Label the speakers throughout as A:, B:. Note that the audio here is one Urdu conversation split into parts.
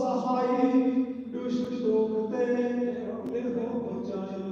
A: سہائی دشت دوکھتے ہو جائے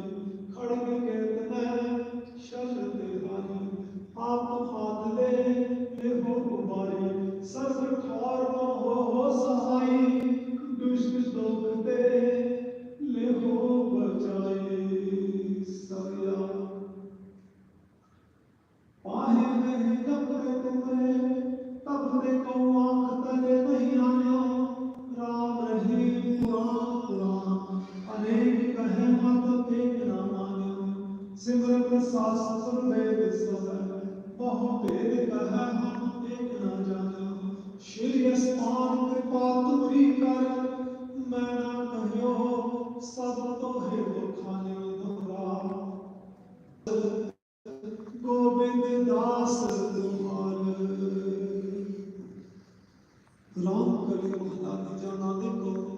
A: رام کر کے محلات جانانے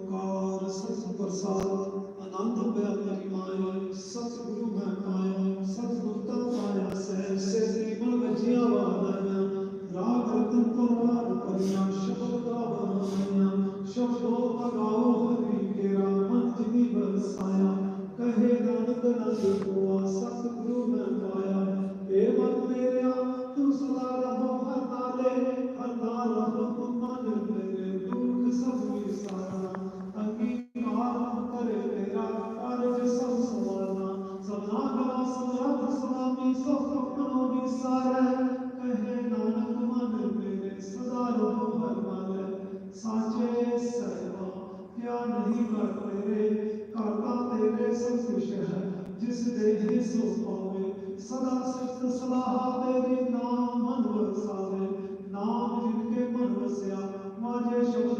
A: کار سس پرساد اناند بیان کرمائے سس گرو مہمائے سس گفتہ پایا سہر سے سیمن بچیاں وادائیاں راگ رتن پروار پریاں شبد کا بنائیاں شبدوں پگاؤ ہری کے رامن جنی برسایا کہے گانت نہ دکھوا سس گرو مہمائے جس سے من وسیا شخص